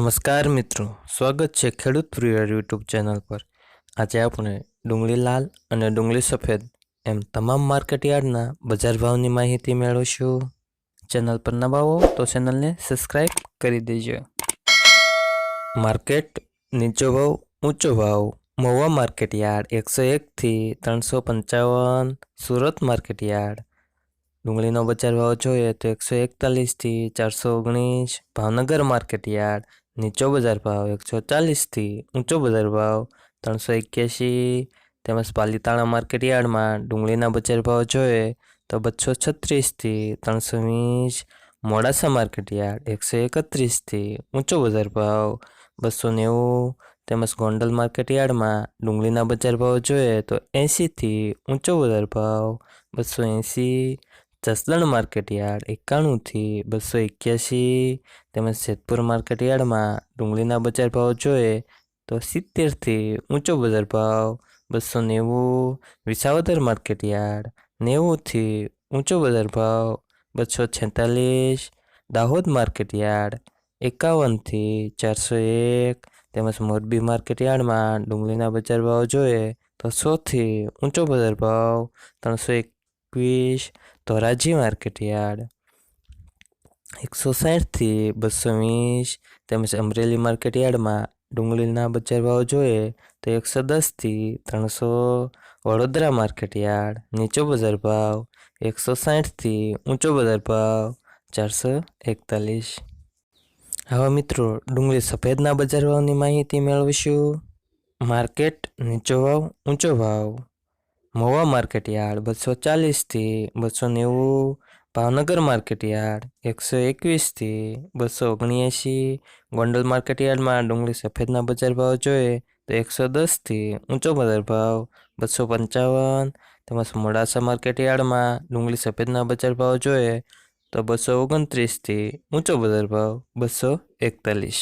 નમસ્કાર મિત્રો, સ્વાગત છે ખેડૂત પ્રિય યુટ્યુબ ચેનલ પર. આજે આપણે ડુંગળી લાલ અને ડુંગળી સફેદ એમ તમામ માર્કેટ યાર્ડના બજાર ભાવની માહિતી મેળવશું. ચેનલ પર નવા તો ચેનલને સબસ્ક્રાઈબ કરી દેજો. માર્કેટ નીચો ભાવ, ઊંચો ભાવ મહુવા માર્કેટ યાર્ડ એકસો એકથી ત્રણસો પંચાવન સુરત માર્કેટ યાર્ડ. ડુંગળીનો બજાર ભાવ જોઈએ તો એકસો એકતાલીસથી ચારસો ઓગણીસ, ભાવનગર માર્કેટ યાર્ડ નીચો બજાર ભાવ એકસો ચાલીસથી ઊંચો બજાર ભાવ ત્રણસો એક્યાસી તેમજ પાલીતાણા માર્કેટ યાર્ડમાં ડુંગળીના બજાર ભાવ જોઈએ તો બસો છત્રીસથી ત્રણસો વીસ. મોડાસા માર્કેટ યાર્ડ એકસો એકત્રીસથી ઊંચો બજાર ભાવ બસો નેવું. તેમજ ગોંડલ માર્કેટ યાર્ડમાં ડુંગળીના બજાર ભાવ જોઈએ તો એંશીથી ઊંચો બજાર ભાવ બસો એંશી. જસદણ માર્કેટ યાર્ડ એકાણુંથી બસો એક્યાસી તેમજ જેતપુર માર્કેટ યાર્ડમાં ડુંગળીના બજાર ભાવ જોઈએ તો સિત્તેરથી ઊંચો બજાર ભાવ, બસો નેવું, વિસાવદર માર્કેટ યાર્ડ, નેવુંથી ઊંચો બજાર ભાવ, બસો છેતાલીસ, દાહોદ માર્કેટ યાર્ડ એકાવનથી ચારસો એક, તેમજ મોરબી માર્કેટ યાર્ડમાં ડુંગળીના બજાર ભાવ જોઈએ તો સોથી ઊંચો બજાર ભાવ, ત્રણસો એકવીસ, ધોરાજી માર્કેટ યાર્ડ, એકસો સાઠથી બસો વીસ, તેમજ અમરેલી માર્કેટ યાર્ડમાં ડુંગળીના બજાર ભાવ જોઈએ તો એકસો દસથી ત્રણસો, વડોદરા માર્કેટયાર્ડ નીચો બજાર ભાવ એકસો સાઠથી ઊંચો બજાર ભાવ ચારસો એકતાલીસ. હવે મિત્રો, ડુંગળી સફેદના બજાર ભાવની માહિતી મેળવીશું. માર્કેટ નીચો ભાવ, ઊંચો ભાવ. મહુવા માર્કેટ યાર્ડ, બસો ચાલીસથી બસો નેવું, ભાવનગર માર્કેટ યાર્ડ, એકસો એકવીસથી બસો ઓગણએંશી ગોંડલ માર્કેટ યાર્ડમાં ડુંગળી સફેદના બજાર ભાવ જોઈએ તો એકસો દસથી ઊંચો બજાર ભાવ બસો પંચાવન તેમજ મોડાસા માર્કેટ યાર્ડમાં ડુંગળી સફેદના બજાર ભાવ જોઈએ તો બસો ઓગણત્રીસથી ઊંચો બજાર ભાવ બસો એકતાલીસ.